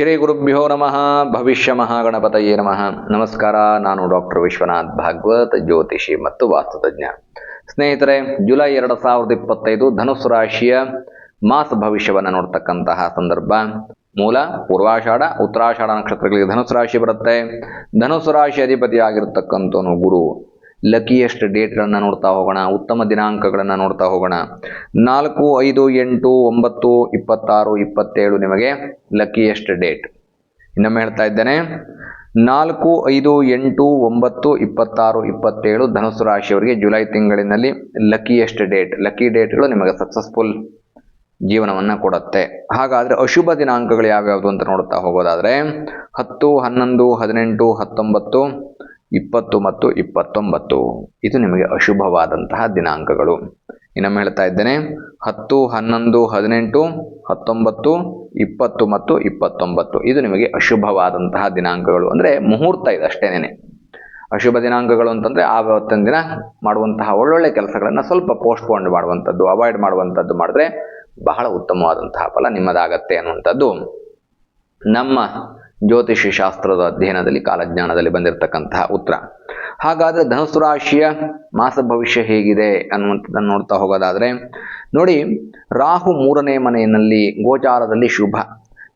ಶ್ರೀ ಗುರುಭ್ಯೋ ನಮಃ. ಭವಿಷ್ಯ ಮಹಾಗಣಪತಯೇ ನಮಃ. ನಮಸ್ಕಾರ, ನಾನು ಡಾಕ್ಟರ್ ವಿಶ್ವನಾಥ್ ಭಾಗವತ್, ಜ್ಯೋತಿಷಿ ಮತ್ತು ವಾಸ್ತುತಜ್ಞ. ಸ್ನೇಹಿತರೆ, ಜುಲೈ ಎರಡು ಸಾವಿರದ ಇಪ್ಪತ್ತೈದು ಧನುಸ್ಸು ರಾಶಿಯ ಮಾಸ ಭವಿಷ್ಯವನ್ನು ನೋಡ್ತಕ್ಕಂತಹ ಸಂದರ್ಭ. ಮೂಲ, ಪೂರ್ವಾಷಾಢ, ಉತ್ತರಾಷಾಢ ನಕ್ಷತ್ರಗಳಿಗೆ ಧನುಸ್ಸು ರಾಶಿ ಬರುತ್ತೆ. ಧನುಸ್ಸು ರಾಶಿ ಅಧಿಪತಿ ಆಗಿರತಕ್ಕಂಥವನು ಗುರು. ಲಕಿಯೆಸ್ಟ್ ಡೇಟ್ಗಳನ್ನು ನೋಡ್ತಾ ಹೋಗೋಣ, ಉತ್ತಮ ದಿನಾಂಕಗಳನ್ನು ನೋಡ್ತಾ ಹೋಗೋಣ. ನಾಲ್ಕು, ಐದು, ಎಂಟು, ಒಂಬತ್ತು, ಇಪ್ಪತ್ತಾರು, ಇಪ್ಪತ್ತೇಳು ನಿಮಗೆ ಲಕಿಯೆಸ್ಟ್ ಡೇಟ್ ಇನ್ನೊಮ್ಮೆ ಹೇಳ್ತಾ ಇದ್ದೇನೆ, ನಾಲ್ಕು, ಐದು, ಎಂಟು, ಒಂಬತ್ತು, ಇಪ್ಪತ್ತಾರು, ಇಪ್ಪತ್ತೇಳು ಧನುಸು ರಾಶಿಯವರಿಗೆ ಜುಲೈ ತಿಂಗಳಿನಲ್ಲಿ ಲಕಿಯೆಸ್ಟ್ ಡೇಟ್ ಲಕ್ಕಿ ಡೇಟ್ಗಳು ನಿಮಗೆ ಸಕ್ಸಸ್ಫುಲ್ ಜೀವನವನ್ನು ಕೊಡುತ್ತೆ. ಹಾಗಾದರೆ ಅಶುಭ ದಿನಾಂಕಗಳು ಯಾವ್ಯಾವುದು ಅಂತ ನೋಡ್ತಾ ಹೋಗೋದಾದರೆ, ಹತ್ತು, ಹನ್ನೊಂದು, ಹದಿನೆಂಟು, ಹತ್ತೊಂಬತ್ತು ಇಪ್ಪತ್ತು ಮತ್ತು ಇಪ್ಪತ್ತೊಂಬತ್ತು. ಇದು ನಿಮಗೆ ಅಶುಭವಾದಂತಹ ದಿನಾಂಕಗಳು. ಇನ್ನೊಮ್ಮೆ ಹೇಳ್ತಾ ಇದ್ದೇನೆ, ಹತ್ತು, ಹನ್ನೊಂದು, ಹದಿನೆಂಟು, ಹತ್ತೊಂಬತ್ತು, ಇಪ್ಪತ್ತು ಮತ್ತು ಇಪ್ಪತ್ತೊಂಬತ್ತು. ಇದು ನಿಮಗೆ ಅಶುಭವಾದಂತಹ ದಿನಾಂಕಗಳು. ಅಂದರೆ ಮುಹೂರ್ತ ಇದೆ ಅಷ್ಟೇನೆ ಅಶುಭ ದಿನಾಂಕಗಳು ಅಂತಂದರೆ ಆ ದಿನ ಮಾಡುವಂತಹ ಒಳ್ಳೊಳ್ಳೆ ಕೆಲಸಗಳನ್ನು ಸ್ವಲ್ಪ ಪೋಸ್ಟ್ಪೋಂಡ್ ಮಾಡುವಂಥದ್ದು ಅವಾಯ್ಡ್ ಮಾಡುವಂಥದ್ದು ಮಾಡಿದ್ರೆ ಬಹಳ ಉತ್ತಮವಾದಂತಹ ಫಲ ನಿಮ್ಮದಾಗತ್ತೆ ಅನ್ನುವಂಥದ್ದು. ನಮ್ಮ ಜ್ಯೋತಿಷಿ ಶಾಸ್ತ್ರದ ಅಧ್ಯಯನದಲ್ಲಿ ಕಾಲಜ್ಞಾನದಲ್ಲಿ ಬಂದಿರತಕ್ಕಂತಹ ಉತ್ತರ. ಹಾಗಾದರೆ ಧನುಸ್ಸು ರಾಶಿಯ ಮಾಸ ಭವಿಷ್ಯ ಹೇಗಿದೆ ಅನ್ನುವಂಥದ್ದನ್ನು ನೋಡ್ತಾ ಹೋಗೋದಾದರೆ, ನೋಡಿ, ರಾಹು ಮೂರನೇ ಮನೆಯಲ್ಲಿ ಗೋಚಾರದಲ್ಲಿ ಶುಭ.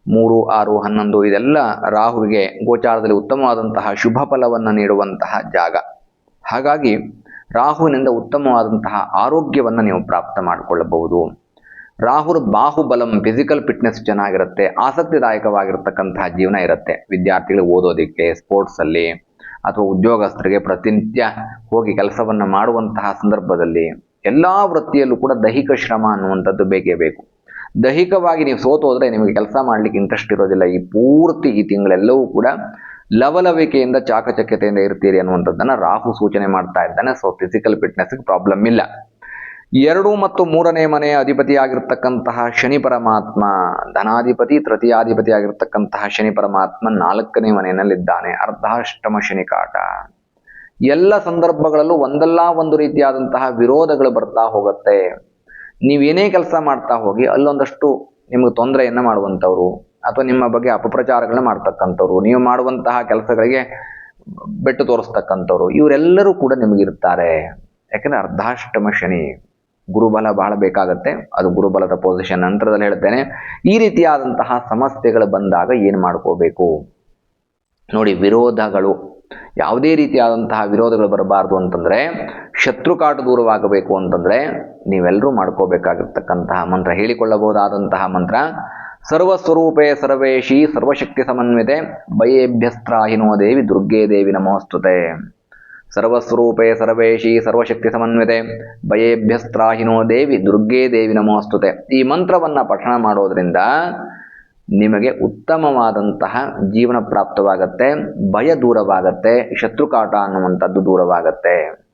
ಮೂರು, ಆರು, ಹನ್ನೊಂದು ಇದೆಲ್ಲ ರಾಹುವಿಗೆ ಗೋಚಾರದಲ್ಲಿ ಉತ್ತಮವಾದಂತಹ ಶುಭ ಫಲವನ್ನು ನೀಡುವಂತಹ ಜಾಗ. ಹಾಗಾಗಿ ರಾಹುವಿನಿಂದ ಉತ್ತಮವಾದಂತಹ ಆರೋಗ್ಯವನ್ನು ನೀವು ಪ್ರಾಪ್ತ ಮಾಡಿಕೊಳ್ಳಬಹುದು. ರಾಹುರ ಬಾಹುಬಲಂ ಫಿಸಿಕಲ್ ಫಿಟ್ನೆಸ್ ಚೆನ್ನಾಗಿರುತ್ತೆ, ಆಸಕ್ತಿದಾಯಕವಾಗಿರ್ತಕ್ಕಂತಹ ಜೀವನ ಇರುತ್ತೆ. ವಿದ್ಯಾರ್ಥಿಗಳು ಓದೋದಕ್ಕೆ ಸ್ಪೋರ್ಟ್ಸಲ್ಲಿ ಅಥವಾ ಉದ್ಯೋಗಸ್ಥರಿಗೆ ಪ್ರತಿನಿತ್ಯ ಹೋಗಿ ಕೆಲಸವನ್ನು ಮಾಡುವಂತಹ ಸಂದರ್ಭದಲ್ಲಿ ಎಲ್ಲ ವೃತ್ತಿಯಲ್ಲೂ ಕೂಡ ದೈಹಿಕ ಶ್ರಮ ಅನ್ನುವಂಥದ್ದು ಬೇಕೇ ಬೇಕು. ದೈಹಿಕವಾಗಿ ನೀವು ಸೋತು ಹೋದರೆ ನಿಮಗೆ ಕೆಲಸ ಮಾಡಲಿಕ್ಕೆ ಇಂಟ್ರೆಸ್ಟ್ ಇರೋದಿಲ್ಲ. ಈ ಪೂರ್ತಿ ಈ ತಿಂಗಳೆಲ್ಲವೂ ಕೂಡ ಲವಲವಿಕೆಯಿಂದ, ಚಾಕಚಕ್ಯತೆಯಿಂದ ಇರ್ತೀರಿ ಅನ್ನುವಂಥದ್ದನ್ನು ರಾಹು ಸೂಚನೆ ಮಾಡ್ತಾ ಇದ್ದಾನೆ. ಸೊ ಫಿಸಿಕಲ್ ಫಿಟ್ನೆಸ್ಗೆ ಪ್ರಾಬ್ಲಮ್ ಇಲ್ಲ. ಎರಡು ಮತ್ತು ಮೂರನೇ ಮನೆಯ ಅಧಿಪತಿಯಾಗಿರ್ತಕ್ಕಂತಹ ಶನಿ ಪರಮಾತ್ಮ, ಧನಾಧಿಪತಿ, ತೃತೀಯಾಧಿಪತಿ ಆಗಿರ್ತಕ್ಕಂತಹ ಶನಿ ಪರಮಾತ್ಮ ನಾಲ್ಕನೇ ಮನೆಯಲ್ಲಿದ್ದಾನೆ, ಅರ್ಧಾಷ್ಟಮ ಶನಿ ಕಾಟ. ಎಲ್ಲ ಸಂದರ್ಭಗಳಲ್ಲೂ ಒಂದಲ್ಲ ಒಂದು ರೀತಿಯಾದಂತಹ ವಿರೋಧಗಳು ಬರ್ತಾ ಹೋಗುತ್ತೆ. ನೀವೇನೇ ಕೆಲಸ ಮಾಡ್ತಾ ಹೋಗಿ ಅಲ್ಲೊಂದಷ್ಟು ನಿಮಗೆ ತೊಂದರೆಯನ್ನು ಮಾಡುವಂಥವ್ರು, ಅಥವಾ ನಿಮ್ಮ ಬಗ್ಗೆ ಅಪಪ್ರಚಾರಗಳನ್ನ ಮಾಡ್ತಕ್ಕಂಥವ್ರು, ನೀವು ಮಾಡುವಂತಹ ಕೆಲಸಗಳಿಗೆ ಬೆಟ್ಟು ತೋರಿಸ್ತಕ್ಕಂಥವ್ರು, ಇವರೆಲ್ಲರೂ ಕೂಡ ನಿಮಗಿರ್ತಾರೆ. ಯಾಕಂದರೆ ಅರ್ಧಾಷ್ಟಮ ಶನಿ. ಗುರುಬಲ ಬಹಳ ಬೇಕಾಗತ್ತೆ. ಅದು ಗುರುಬಲದ ಪೊಸಿಷನ್ ನಂತರದಲ್ಲಿ ಹೇಳ್ತೇನೆ. ಈ ರೀತಿಯಾದಂತಹ ಸಮಸ್ಯೆಗಳು ಬಂದಾಗ ಏನು ಮಾಡ್ಕೋಬೇಕು? ನೋಡಿ, ವಿರೋಧಗಳು. ಯಾವುದೇ ರೀತಿಯಾದಂತಹ ವಿರೋಧಗಳು ಬರಬಾರ್ದು ಅಂತಂದರೆ ಶತ್ರುಕಾಟ ದೂರವಾಗಬೇಕು ಅಂತಂದರೆ ನೀವೆಲ್ಲರೂ ಮಾಡ್ಕೋಬೇಕಾಗಿರ್ತಕ್ಕಂತಹ ಮಂತ್ರ. ಹೇಳಿಕೊಳ್ಳಬಹುದಾದಂತಹ ಮಂತ್ರ ಸರ್ವಸ್ವರೂಪೇ ಸರ್ವೇಶಿ ಸರ್ವಶಕ್ತಿ ಸಮನ್ವಿತೆ, ಬಯೇಭ್ಯಸ್ತ್ರಾಹಿನೋ ದೇವಿ ದುರ್ಗೇ ದೇವಿ ನಮೋಸ್ತುತೆ. ಸರ್ವಸ್ವರೂಪೇ ಸರ್ವೇಶಿ ಸರ್ವಶಕ್ತಿ ಸಮನ್ವಿತೆ ಭಯೇಭ್ಯಸ್ತ್ರಾಹಿನೋ ದೇವಿ ದುರ್ಗೇ ದೇವಿ ನಮೋಸ್ತುತೆ. ಈ ಮಂತ್ರವನ್ನು ಪಠಣ ಮಾಡೋದ್ರಿಂದ ನಿಮಗೆ ಉತ್ತಮವಾದಂತಹ ಜೀವನ ಪ್ರಾಪ್ತವಾಗತ್ತೆ, ಭಯ ದೂರವಾಗತ್ತೆ, ಶತ್ರುಕಾಟ ಅನ್ನುವಂಥದ್ದು ದೂರವಾಗತ್ತೆ.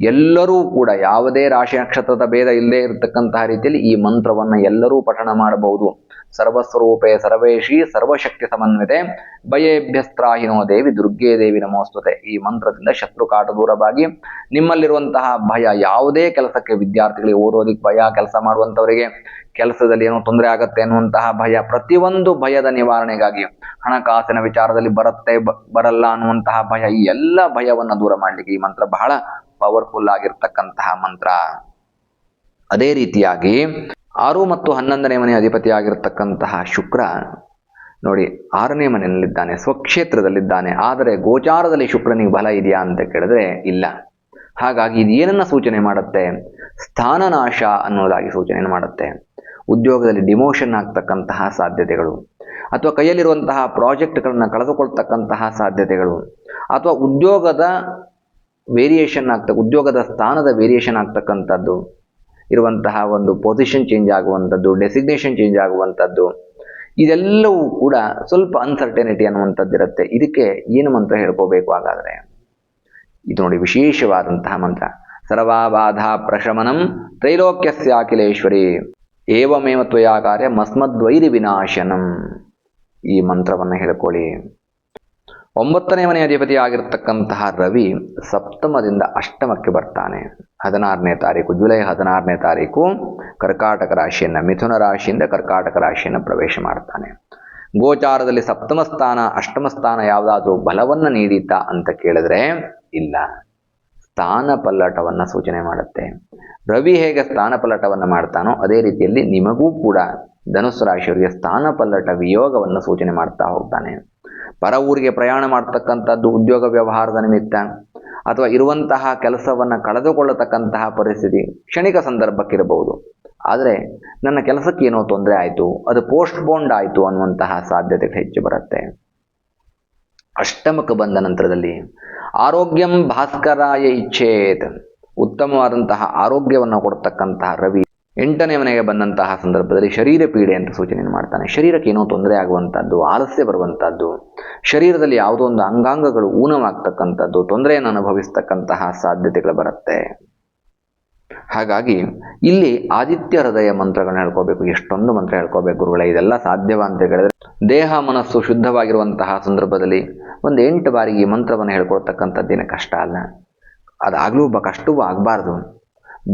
ಎಲ್ಲರೂ ಕೂಡ ಯಾವುದೇ ರಾಶಿ ನಕ್ಷತ್ರದ ಭೇದ ಇಲ್ಲದೆ ಇರತಕ್ಕಂತಹ ರೀತಿಯಲ್ಲಿ ಈ ಮಂತ್ರವನ್ನು ಎಲ್ಲರೂ ಪಠಣ ಮಾಡಬಹುದು. ಸರ್ವಸ್ವರೂಪೇ ಸರ್ವೇಶಿ ಸರ್ವಶಕ್ತಿ ಸಮನ್ವಿತೆ ಭಯೇಭ್ಯಸ್ತ್ರಾಹಿನೋ ದೇವಿ ದುರ್ಗೇ ದೇವಿ ನಮೋಸ್ತುತೆ. ಈ ಮಂತ್ರದಿಂದ ಶತ್ರು ಕಾಟ ದೂರವಾಗಿ ನಿಮ್ಮಲ್ಲಿರುವಂತಹ ಭಯ ಯಾವುದೇ ಕೆಲಸಕ್ಕೆ ವಿದ್ಯಾರ್ಥಿಗಳಿಗೆ ಓದೋದಿಕ್ಕೆ ಭಯ, ಕೆಲಸ ಮಾಡುವಂಥವರಿಗೆ ಕೆಲಸದಲ್ಲಿ ಏನೋ ತೊಂದರೆ ಆಗತ್ತೆ ಅನ್ನುವಂತಹ ಭಯ, ಪ್ರತಿಯೊಂದು ಭಯದ ನಿವಾರಣೆಗಾಗಿ ಹಣಕಾಸಿನ ವಿಚಾರದಲ್ಲಿ ಬರುತ್ತೆ ಬರಲ್ಲ ಅನ್ನುವಂತಹ ಭಯ, ಈ ಎಲ್ಲ ಭಯವನ್ನು ದೂರ ಮಾಡಲಿಕ್ಕೆ ಈ ಮಂತ್ರ ಬಹಳ ಪವರ್ಫುಲ್ ಆಗಿರ್ತಕ್ಕಂತಹ ಮಂತ್ರ. ಅದೇ ರೀತಿಯಾಗಿ ಆರು ಮತ್ತು ಹನ್ನೊಂದನೇ ಮನೆ ಅಧಿಪತಿಯಾಗಿರ್ತಕ್ಕಂತಹ ಶುಕ್ರ ನೋಡಿ ಆರನೇ ಮನೆಯಲ್ಲಿದ್ದಾನೆ, ಸ್ವಕ್ಷೇತ್ರದಲ್ಲಿದ್ದಾನೆ. ಆದರೆ ಗೋಚಾರದಲ್ಲಿ ಶುಕ್ರನಿಗೆ ಬಲ ಇದೆಯಾ ಅಂತ ಕೇಳಿದ್ರೆ ಇಲ್ಲ. ಹಾಗಾಗಿ ಇದು ಏನನ್ನ ಸೂಚನೆ ಮಾಡುತ್ತೆ? ಸ್ಥಾನನಾಶ ಅನ್ನೋದಾಗಿ ಸೂಚನೆ ಮಾಡುತ್ತೆ. ಉದ್ಯೋಗದಲ್ಲಿ ಡಿಮೋಷನ್ ಆಗ್ತಕ್ಕಂತಹ ಸಾಧ್ಯತೆಗಳು. ಅಥವಾ ಕೈಯಲ್ಲಿರುವಂತಹ ಪ್ರಾಜೆಕ್ಟ್ಗಳನ್ನು ಕಳೆದುಕೊಳ್ತಕ್ಕಂತಹ ಸಾಧ್ಯತೆಗಳು. ಅಥವಾ ಉದ್ಯೋಗದ ವೇರಿಯೇಷನ್ ಆಗ್ತ, ಉದ್ಯೋಗದ ಸ್ಥಾನದ ವೇರಿಯೇಷನ್ ಆಗ್ತಕ್ಕಂಥದ್ದು. ಇರುವಂತಹ ಒಂದು ಪೊಸಿಷನ್ ಚೇಂಜ್ ಆಗುವಂಥದ್ದು ಡೆಸಿಗ್ನೇಷನ್ ಚೇಂಜ್ ಆಗುವಂಥದ್ದು, ಇದೆಲ್ಲವೂ ಕೂಡ ಸ್ವಲ್ಪ ಅನ್ಸರ್ಟೆನಿಟಿ ಅನ್ನುವಂಥದ್ದು ಇರುತ್ತೆ. ಇದಕ್ಕೆ ಏನು ಮಂತ್ರ ಹೇಳ್ಕೋಬೇಕು ಹಾಗಾದರೆ? ಇದು ನೋಡಿ ವಿಶೇಷವಾದಂತಹ ಮಂತ್ರ. ಸರ್ವಾಬಾಧ ಪ್ರಶಮನಂ ತ್ರೈಲೋಕ್ಯಸ್ಯಾಖಿಲೇಶ್ವರಿ ಏವಮೇವ ತ್ವಯಾ ಕಾರ್ಯ ಮಸ್ಮದ್ವೈರಿ ವಿನಾಶನಂ. ಈ ಮಂತ್ರವನ್ನು ಹೇಳ್ಕೊಳ್ಳಿ. ಒಂಬತ್ತನೇ ಮನೆ ಅಧಿಪತಿ ಆಗಿರತಕ್ಕಂತಹ ರವಿ ಸಪ್ತಮದಿಂದ ಅಷ್ಟಮಕ್ಕೆ ಬರ್ತಾನೆ. ಹದಿನಾರನೇ ತಾರೀಕು, ಜುಲೈ ಹದಿನಾರನೇ ತಾರೀಕು ಕರ್ಕಾಟಕ ರಾಶಿಯನ್ನು, ಮಿಥುನ ರಾಶಿಯಿಂದ ಕರ್ಕಾಟಕ ರಾಶಿಯನ್ನು ಪ್ರವೇಶ ಮಾಡ್ತಾನೆ. ಗೋಚಾರದಲ್ಲಿ ಸಪ್ತಮ ಸ್ಥಾನ, ಅಷ್ಟಮ ಸ್ಥಾನ ಯಾವುದಾದ್ರೂ ಬಲವನ್ನು ನೀಡಿತಾ ಅಂತ ಕೇಳಿದ್ರೆ ಇಲ್ಲ. ಸ್ಥಾನ ಪಲ್ಲಟವನ್ನು ಸೂಚನೆ ಮಾಡುತ್ತೆ. ರವಿ ಹೇಗೆ ಸ್ಥಾನ ಪಲ್ಲಟವನ್ನು ಮಾಡ್ತಾನೋ ಅದೇ ರೀತಿಯಲ್ಲಿ ನಿಮಗೂ ಕೂಡ ಧನುಸ್ಸು ರಾಶಿಯವರಿಗೆ ಸ್ಥಾನ ಪಲ್ಲಟ ವಿಯೋಗವನ್ನು ಸೂಚನೆ ಮಾಡ್ತಾ ಹೋಗ್ತಾನೆ. ಪರ ಊರಿಗೆ ಪ್ರಯಾಣ ಮಾಡ್ತಕ್ಕಂಥದ್ದು ಉದ್ಯೋಗ ವ್ಯವಹಾರದ ನಿಮಿತ್ತ ಅಥವಾ ಇರುವಂತಹ ಕೆಲಸವನ್ನು ಕಳೆದುಕೊಳ್ಳತಕ್ಕಂತಹ ಪರಿಸ್ಥಿತಿ ಕ್ಷಣಿಕ ಸಂದರ್ಭಕ್ಕಿರಬಹುದು. ಆದರೆ ನನ್ನ ಕೆಲಸಕ್ಕೆ ಏನೋ ತೊಂದರೆ ಆಯಿತು, ಅದು ಪೋಸ್ಟ್ಬೋಂಡ್ ಆಯಿತು ಅನ್ನುವಂತಹ ಸಾಧ್ಯತೆಗಳು ಹೆಚ್ಚು ಬರುತ್ತೆ. ಅಷ್ಟಮಕ್ಕೆ ಬಂದ ನಂತರದಲ್ಲಿ ಆರೋಗ್ಯಂ ಭಾಸ್ಕರಾಯ ಇಚ್ಛೇತ್, ಉತ್ತಮವಾದಂತಹ ಆರೋಗ್ಯವನ್ನು ಕೊಡ್ತಕ್ಕಂತಹ ರವಿ ಎಂಟನೇ ಮನೆಗೆ ಬಂದಂತಹ ಸಂದರ್ಭದಲ್ಲಿ ಶರೀರ ಪೀಡೆ ಅಂತ ಸೂಚನೆಯನ್ನು ಮಾಡ್ತಾನೆ. ಶರೀರಕ್ಕೆ ಏನೋ ತೊಂದರೆ ಆಗುವಂಥದ್ದು, ಆಲಸ್ಯ ಬರುವಂಥದ್ದು, ಶರೀರದಲ್ಲಿ ಯಾವುದೋ ಒಂದು ಅಂಗಾಂಗಗಳು ಊನವಾಗ್ತಕ್ಕಂಥದ್ದು, ತೊಂದರೆಯನ್ನು ಅನುಭವಿಸ್ತಕ್ಕಂತಹ ಸಾಧ್ಯತೆಗಳು ಬರುತ್ತೆ. ಹಾಗಾಗಿ ಇಲ್ಲಿ ಆದಿತ್ಯ ಹೃದಯ ಮಂತ್ರಗಳನ್ನ ಹೇಳ್ಕೋಬೇಕು. ಎಷ್ಟೊಂದು ಮಂತ್ರ ಹೇಳ್ಕೋಬೇಕು ಗುರುಗಳೇ. ಇದೆಲ್ಲ ಸಾಧ್ಯವ ಅಂತ ಹೇಳಿದ್ರೆ ದೇಹ, ಮನಸ್ಸು ಶುದ್ಧವಾಗಿರುವಂತಹ ಸಂದರ್ಭದಲ್ಲಿ ಒಂದು ಎಂಟು ಬಾರಿಗೆ ಈ ಮಂತ್ರವನ್ನು ಹೇಳ್ಕೊಳ್ತಕ್ಕಂಥದ್ದೇನು ಕಷ್ಟ ಅಲ್ಲ. ಅದಾಗಲೂ ಬ ಕಷ್ಟವೂ ಆಗಬಾರ್ದು.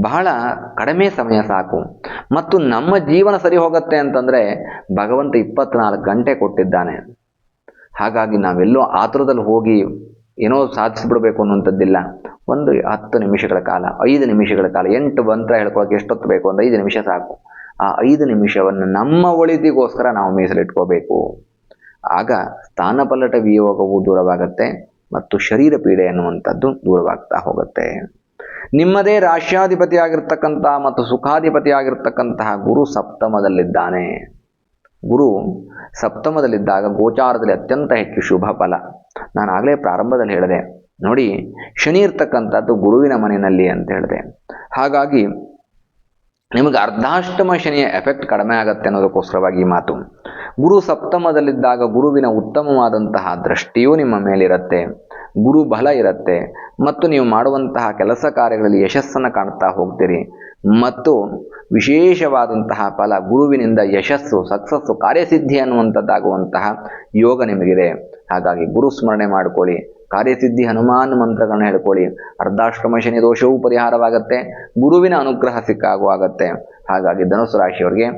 ಬಹಳ ಕಡಿಮೆ ಸಮಯ ಸಾಕು. ಮತ್ತು ನಮ್ಮ ಜೀವನ ಸರಿ ಹೋಗುತ್ತೆ ಅಂತಂದರೆ ಭಗವಂತ ಇಪ್ಪತ್ನಾಲ್ಕು ಗಂಟೆ ಕೊಟ್ಟಿದ್ದಾನೆ. ಹಾಗಾಗಿ ನಾವೆಲ್ಲೋ ಆತುರದಲ್ಲಿ ಹೋಗಿ ಏನೋ ಸಾಧಿಸಿಬಿಡಬೇಕು ಅನ್ನುವಂಥದ್ದಿಲ್ಲ. ಒಂದು ಹತ್ತು ನಿಮಿಷಗಳ ಕಾಲ, ಐದು ನಿಮಿಷಗಳ ಕಾಲ, ಎಂಟು ಮಂತ್ರ ಹೇಳ್ಕೊಳಕ್ಕೆ ಎಷ್ಟೊತ್ತು ಬೇಕು ಒಂದು ಐದು ನಿಮಿಷ ಸಾಕು. ಆ ಐದು ನಿಮಿಷವನ್ನು ನಮ್ಮ ಒಳಿತಿಗೋಸ್ಕರ ನಾವು ಮೀಸಲಿಟ್ಕೋಬೇಕು. ಆಗ ಸ್ಥಾನಪಲ್ಲಟ ವಿಯೋಗವು ದೂರವಾಗುತ್ತೆ ಮತ್ತು ಶರೀರ ಪೀಡೆ ಅನ್ನುವಂಥದ್ದು ದೂರವಾಗ್ತಾ ಹೋಗುತ್ತೆ. ನಿಮ್ಮದೇ ರಾಶ್ಯಾಧಿಪತಿಯಾಗಿರ್ತಕ್ಕಂತಹ ಮತ್ತು ಸುಖಾಧಿಪತಿಯಾಗಿರ್ತಕ್ಕಂತಹ ಗುರು ಸಪ್ತಮದಲ್ಲಿದ್ದಾನೆ. ಗುರು ಸಪ್ತಮದಲ್ಲಿದ್ದಾಗ ಗೋಚಾರದಲ್ಲಿ ಅತ್ಯಂತ ಹೆಚ್ಚು ಶುಭ ಫಲ. ನಾನು ಆಗಲೇ ಪ್ರಾರಂಭದಲ್ಲಿ ಹೇಳಿದೆ. ನೋಡಿ, ಶನಿ ಇರ್ತಕ್ಕಂಥದ್ದು ಗುರುವಿನ ಮನೆಯಲ್ಲಿ ಅಂತ ಹೇಳಿದೆ. ಹಾಗಾಗಿ ನಿಮಗೆ ಅರ್ಧಾಷ್ಟಮ ಶನಿಯ ಎಫೆಕ್ಟ್ ಕಡಿಮೆ ಆಗುತ್ತೆ ಅನ್ನೋದಕ್ಕೋಸ್ಕರವಾಗಿ ಈ ಮಾತು. ಗುರು ಸಪ್ತಮದಲ್ಲಿದ್ದಾಗ ಗುರುವಿನ ಉತ್ತಮವಾದಂತಹ ದೃಷ್ಟಿಯೂ ನಿಮ್ಮ ಮೇಲಿರುತ್ತೆ. ಗುರು ಬಲ ಇರುತ್ತೆ. ಮತ್ತು ನೀವು ಮಾಡುವಂತಹ ಕೆಲಸ ಕಾರ್ಯಗಳಲ್ಲಿ ಯಶಸ್ಸನ್ನು ಕಾಣ್ತಾ ಹೋಗ್ತೀರಿ. ಮತ್ತು ವಿಶೇಷವಾದಂತಹ ಫಲ ಗುರುವಿನಿಂದ ಯಶಸ್ಸು, ಸಕ್ಸಸ್ಸು, ಕಾರ್ಯಸಿದ್ಧಿ ಅನ್ನುವಂಥದ್ದಾಗುವಂತಹ ಯೋಗ ನಿಮಗಿದೆ. ಹಾಗಾಗಿ ಗುರು ಸ್ಮರಣೆ ಮಾಡಿಕೊಳ್ಳಿ. ಕಾರ್ಯಸಿದ್ಧಿ ಹನುಮಾನ್ ಮಂತ್ರಗಳನ್ನ ಹೇಳ್ಕೊಳ್ಳಿ. ಅರ್ಧಾಶ್ರಮ ಶನಿ ದೋಷವೂ ಪರಿಹಾರವಾಗುತ್ತೆ. ಗುರುವಿನ ಅನುಗ್ರಹ ಸಿಕ್ಕಾಗುವಾಗತ್ತೆ. ಹಾಗಾಗಿ ಧನುಸು ರಾಶಿಯವರಿಗೆ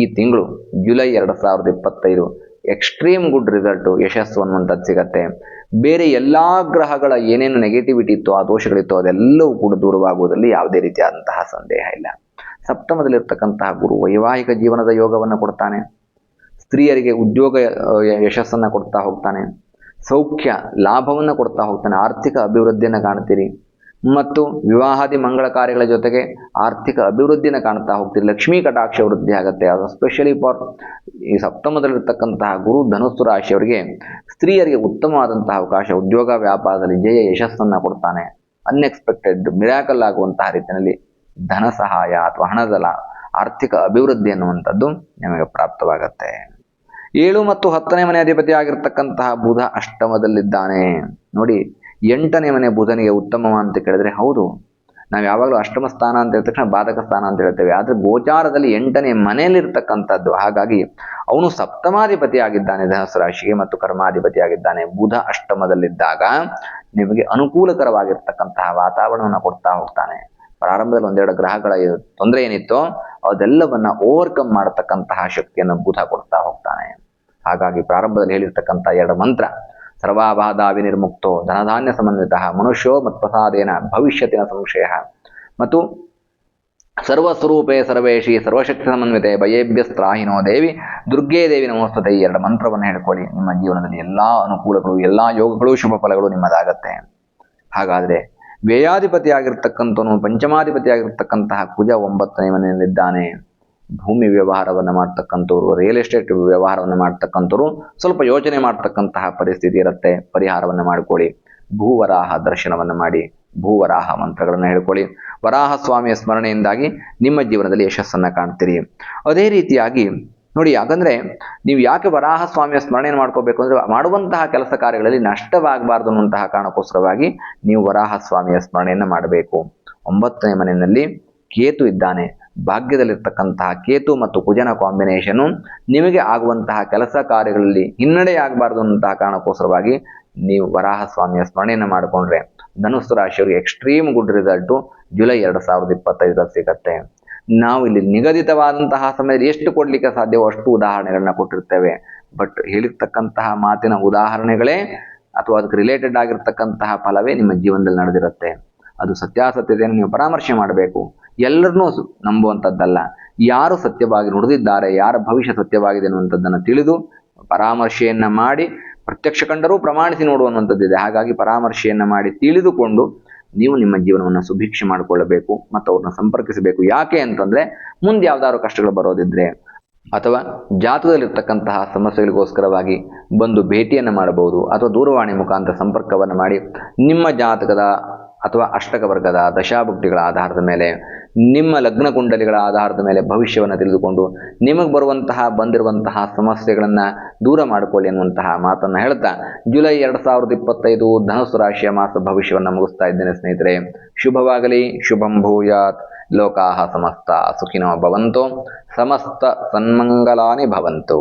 ಈ ತಿಂಗಳು ಜುಲೈ ಎರಡು ಸಾವಿರದ ಇಪ್ಪತ್ತೈದು ಎಕ್ಸ್ಟ್ರೀಮ್ ಗುಡ್ ರಿಸಲ್ಟು ಯಶಸ್ಸು ಅನ್ನುವಂಥದ್ದು ಸಿಗತ್ತೆ. ಬೇರೆ ಎಲ್ಲ ಗ್ರಹಗಳ ಏನೇನು ನೆಗೆಟಿವಿಟಿ ಇತ್ತು, ಆ ದೋಷಗಳಿತ್ತು, ಅದೆಲ್ಲವೂ ಕೂಡ ದೂರವಾಗುವುದರಲ್ಲಿ ಯಾವುದೇ ರೀತಿಯಾದಂತಹ ಸಂದೇಹ ಇಲ್ಲ. ಸಪ್ತಮದಲ್ಲಿರ್ತಕ್ಕಂತಹ ಗುರು ವೈವಾಹಿಕ ಜೀವನದ ಯೋಗವನ್ನು ಕೊಡ್ತಾನೆ. ಸ್ತ್ರೀಯರಿಗೆ ಉದ್ಯೋಗ ಯಶಸ್ಸನ್ನು ಕೊಡ್ತಾ ಹೋಗ್ತಾನೆ. ಸೌಖ್ಯ, ಲಾಭವನ್ನು ಕೊಡ್ತಾ ಹೋಗ್ತಾನೆ. ಆರ್ಥಿಕ ಅಭಿವೃದ್ಧಿಯನ್ನು ಕಾಣ್ತೀರಿ. ಮತ್ತು ವಿವಾಹಾದಿ ಮಂಗಳ ಕಾರ್ಯಗಳ ಜೊತೆಗೆ ಆರ್ಥಿಕ ಅಭಿವೃದ್ಧಿನ ಕಾಣ್ತಾ ಹೋಗ್ತೀರಿ ಲಕ್ಷ್ಮೀ ಕಟಾಕ್ಷ ವೃದ್ಧಿ ಆಗುತ್ತೆ. ಅದು ಸ್ಪೆಷಲಿ ಫಾರ್ ಈ ಸಪ್ತಮದಲ್ಲಿರ್ತಕ್ಕಂತಹ ಗುರು ಧನುಸ್ಸು ರಾಶಿಯವರಿಗೆ ಸ್ತ್ರೀಯರಿಗೆ ಉತ್ತಮವಾದಂತಹ ಅವಕಾಶ. ಉದ್ಯೋಗ ವ್ಯಾಪಾರದಲ್ಲಿ ಜಯ ಯಶಸ್ಸನ್ನು ಕೊಡ್ತಾನೆ. ಅನ್ಎಕ್ಸ್ಪೆಕ್ಟೆಡ್ ಮಿರಾಕಲ್ ಆಗುವಂತಹ ರೀತಿಯಲ್ಲಿ ಧನ ಸಹಾಯ ಅಥವಾ ಹಣದ ಆರ್ಥಿಕ ಅಭಿವೃದ್ಧಿ ಅನ್ನುವಂಥದ್ದು ನಿಮಗೆ ಪ್ರಾಪ್ತವಾಗತ್ತೆ. ಏಳು ಮತ್ತು ಹತ್ತನೇ ಮನೆ ಅಧಿಪತಿ ಆಗಿರ್ತಕ್ಕಂತಹ ಬುಧ ಅಷ್ಟಮದಲ್ಲಿದ್ದಾನೆ. ನೋಡಿ ಎಂಟನೇ ಮನೆ ಬುಧನಿಗೆ ಉತ್ತಮ ಅಂತ ಕೇಳಿದ್ರೆ ಹೌದು. ನಾವು ಯಾವಾಗಲೂ ಅಷ್ಟಮ ಸ್ಥಾನ ಅಂತ ಹೇಳಿದ ತಕ್ಷಣ ಬಾಧಕ ಸ್ಥಾನ ಅಂತ ಹೇಳ್ತೇವೆ. ಆದರೆ ಗೋಚಾರದಲ್ಲಿ ಎಂಟನೇ ಮನೆಯಲ್ಲಿರ್ತಕ್ಕಂಥದ್ದು. ಹಾಗಾಗಿ ಅವನು ಸಪ್ತಮಾಧಿಪತಿ ಆಗಿದ್ದಾನೆ ಧನಸ್ಸು ರಾಶಿಗೆ ಮತ್ತು ಕರ್ಮಾಧಿಪತಿ ಆಗಿದ್ದಾನೆ. ಬುಧ ಅಷ್ಟಮದಲ್ಲಿದ್ದಾಗ ನಿಮಗೆ ಅನುಕೂಲಕರವಾಗಿರ್ತಕ್ಕಂತಹ ವಾತಾವರಣವನ್ನು ಕೊಡ್ತಾ ಹೋಗ್ತಾನೆ. ಪ್ರಾರಂಭದಲ್ಲಿ ಒಂದೆರಡು ಗ್ರಹಗಳ ತೊಂದರೆ ಏನಿತ್ತೋ ಅದೆಲ್ಲವನ್ನ ಓವರ್ಕಮ್ ಮಾಡತಕ್ಕಂತಹ ಶಕ್ತಿಯನ್ನು ಬುಧ ಕೊಡ್ತಾ ಹೋಗ್ತಾನೆ. ಹಾಗಾಗಿ ಪ್ರಾರಂಭದಲ್ಲಿ ಹೇಳಿರ್ತಕ್ಕಂಥ ಎರಡು ಮಂತ್ರ. ಸರ್ವಾಬಾಧ ವಿನಿರ್ಮುಕ್ತೋ ಧನಧಾನ್ಯ ಸಮನ್ವಿತ ಮನುಷ್ಯೋ ಮತ್ಪ್ರಸಾದೇನ ಭವಿಷ್ಯತಿನ ಸಂಶಯ. ಮತ್ತು ಸರ್ವಸ್ವರೂಪೇ ಸರ್ವೇಶಿ ಸರ್ವಶಕ್ತಿ ಸಮನ್ವಿತೆ ಭಯೇಭ್ಯಸ್ತ್ರಾಹಿನೋ ದೇವಿ ದುರ್ಗೇ ದೇವಿ ನಮೋಸ್ತತೆ ಈ ಎರಡು ಮಂತ್ರವನ್ನು ಹೇಳ್ಕೊಳ್ಳಿ. ನಿಮ್ಮ ಜೀವನದಲ್ಲಿ ಎಲ್ಲ ಅನುಕೂಲಗಳು, ಎಲ್ಲ ಯೋಗಗಳು, ಶುಭ ಫಲಗಳು ನಿಮ್ಮದಾಗತ್ತೆ. ಹಾಗಾದರೆ ವ್ಯಯಾಧಿಪತಿ ಆಗಿರ್ತಕ್ಕಂಥವನು ಪಂಚಮಾಧಿಪತಿ ಆಗಿರ್ತಕ್ಕಂತಹ ಕುಜ ಒಂಬತ್ತನೇ ಮನೆಯಲ್ಲಿದ್ದಾನೆ. ಭೂಮಿ ವ್ಯವಹಾರವನ್ನು ಮಾಡ್ತಕ್ಕಂಥವ್ರು ರಿಯಲ್ ಎಸ್ಟೇಟ್ ವ್ಯವಹಾರವನ್ನು ಮಾಡ್ತಕ್ಕಂಥವ್ರು ಸ್ವಲ್ಪ ಯೋಚನೆ ಮಾಡ್ತಕ್ಕಂತಹ ಪರಿಸ್ಥಿತಿ ಇರುತ್ತೆ. ಪರಿಹಾರವನ್ನು ಮಾಡಿಕೊಳ್ಳಿ. ಭೂವರಾಹ ದರ್ಶನವನ್ನು ಮಾಡಿ. ಭೂವರಾಹ ಮಂತ್ರಗಳನ್ನು ಹೇಳ್ಕೊಳ್ಳಿ. ವರಾಹ ಸ್ವಾಮಿಯ ಸ್ಮರಣೆಯಿಂದಾಗಿ ನಿಮ್ಮ ಜೀವನದಲ್ಲಿ ಯಶಸ್ಸನ್ನು ಕಾಣ್ತೀರಿ. ಅದೇ ರೀತಿಯಾಗಿ ನೋಡಿ ಯಾಕಂದ್ರೆ ನೀವು ಯಾಕೆ ವರಾಹ ಸ್ವಾಮಿಯ ಸ್ಮರಣೆಯನ್ನು ಮಾಡ್ಕೋಬೇಕು ಅಂದ್ರೆ ಮಾಡುವಂತಹ ಕೆಲಸ ಕಾರ್ಯಗಳಲ್ಲಿ ನಷ್ಟವಾಗಬಾರ್ದು ಅನ್ನುವಂತಹ ಕಾರಣಕ್ಕೋಸ್ಕರವಾಗಿ ನೀವು ವರಾಹ ಸ್ವಾಮಿಯ ಸ್ಮರಣೆಯನ್ನು ಮಾಡಬೇಕು. ಒಂಬತ್ತನೇ ಮನೆಯಲ್ಲಿ ಕೇತು ಇದ್ದಾನೆ. ಭಾಗ್ಯದಲ್ಲಿರ್ತಕ್ಕಂತಹ ಕೇತು ಮತ್ತು ಕುಜನ ಕಾಂಬಿನೇಷನು ನಿಮಗೆ ಆಗುವಂತಹ ಕೆಲಸ ಕಾರ್ಯಗಳಲ್ಲಿ ಹಿನ್ನಡೆ ಆಗಬಾರ್ದು ಅನ್ನುವಂತಹ ಕಾರಣಕ್ಕೋಸ್ಕರವಾಗಿ ನೀವು ವರಾಹ ಸ್ವಾಮಿಯ ಸ್ಮರಣೆಯನ್ನು ಮಾಡಿಕೊಂಡ್ರೆ ಧನುಸ್ಸು ರಾಶಿಯವರಿಗೆ ಎಕ್ಸ್ಟ್ರೀಮ್ ಗುಡ್ ರಿಸಲ್ಟು ಜುಲೈ ಎರಡು ಸಾವಿರದ ಇಪ್ಪತ್ತೈದರಲ್ಲಿ ಸಿಗತ್ತೆ. ನಾವು ಇಲ್ಲಿ ನಿಗದಿತವಾದಂತಹ ಸಮಯದಲ್ಲಿ ಎಷ್ಟು ಕೊಡಲಿಕ್ಕೆ ಸಾಧ್ಯವೋ ಅಷ್ಟು ಉದಾಹರಣೆಗಳನ್ನ ಕೊಟ್ಟಿರ್ತೇವೆ. ಬಟ್ ಹೇಳಿರ್ತಕ್ಕಂತಹ ಮಾತಿನ ಉದಾಹರಣೆಗಳೇ ಅಥವಾ ಅದಕ್ಕೆ ರಿಲೇಟೆಡ್ ಆಗಿರ್ತಕ್ಕಂತಹ ಫಲವೇ ನಿಮ್ಮ ಜೀವನದಲ್ಲಿ ನಡೆದಿರುತ್ತೆ. ಅದು ಸತ್ಯಾಸತ್ಯತೆಯನ್ನು ನೀವು ಪರಾಮರ್ಶೆ ಮಾಡಬೇಕು. ಎಲ್ಲರನ್ನೂ ನಂಬುವಂಥದ್ದಲ್ಲ. ಯಾರು ಸತ್ಯವಾಗಿ ನುಡಿದಿದ್ದಾರೆ, ಯಾರ ಭವಿಷ್ಯ ಸತ್ಯವಾಗಿದೆ ಅನ್ನುವಂಥದ್ದನ್ನು ತಿಳಿದು ಪರಾಮರ್ಶೆಯನ್ನು ಮಾಡಿ, ಪ್ರತ್ಯಕ್ಷ ಕಂಡರೂ ಪ್ರಮಾಣಿಸಿ ನೋಡುವಂಥದ್ದಿದೆ ಹಾಗಾಗಿ ಪರಾಮರ್ಶೆಯನ್ನು ಮಾಡಿ ತಿಳಿದುಕೊಂಡು ನೀವು ನಿಮ್ಮ ಜೀವನವನ್ನು ಸುಭಿಕ್ಷೆ ಮಾಡಿಕೊಳ್ಳಬೇಕು ಮತ್ತು ಅವ್ರನ್ನ ಸಂಪರ್ಕಿಸಬೇಕು. ಯಾಕೆ ಅಂತಂದರೆ, ಮುಂದೆ ಯಾವ್ದಾದ್ರು ಕಷ್ಟಗಳು ಬರೋದಿದ್ರೆ ಅಥವಾ ಜಾತದಲ್ಲಿರ್ತಕ್ಕಂತಹ ಸಮಸ್ಯೆಗಳಿಗೋಸ್ಕರವಾಗಿ ಬಂದು ಭೇಟಿಯನ್ನು ಮಾಡಬಹುದು ಅಥವಾ ದೂರವಾಣಿ ಮುಖಾಂತರ ಸಂಪರ್ಕವನ್ನು ಮಾಡಿ ನಿಮ್ಮ ಜಾತಕದ ಅಥವಾ ಅಷ್ಟಕ ವರ್ಗದ ದಶಾಭುಕ್ತಿಗಳ ಆಧಾರದ ಮೇಲೆ ನಿಮ್ಮ ಲಗ್ನ ಕುಂಡಲಿಗಳ ಆಧಾರದ ಮೇಲೆ ಭವಿಷ್ಯವನ್ನು ತಿಳಿದುಕೊಂಡು ನಿಮಗೆ ಬರುವಂತಹ, ಬಂದಿರುವಂತಹ ಸಮಸ್ಯೆಗಳನ್ನು ದೂರ ಮಾಡಿಕೊಳ್ಳಿ ಅನ್ನುವಂತಹ ಮಾತನ್ನು ಹೇಳ್ತಾ ಜುಲೈ ಎರಡು ಸಾವಿರದ ಇಪ್ಪತ್ತೈದು ಧನುಸು ರಾಶಿಯ ಮಾಸ ಭವಿಷ್ಯವನ್ನು ಮುಗಿಸ್ತಾ ಇದ್ದೇನೆ ಸ್ನೇಹಿತರೆ. ಶುಭವಾಗಲಿ, ಶುಭಂ ಭೂಯಾತ್. ಲೋಕಾಹ ಸಮಸ್ತ ಸುಖಿನೋ ಭವಂತು, ಸಮಸ್ತ ಸನ್ಮಂಗಲಾನಿ ಭವಂತು.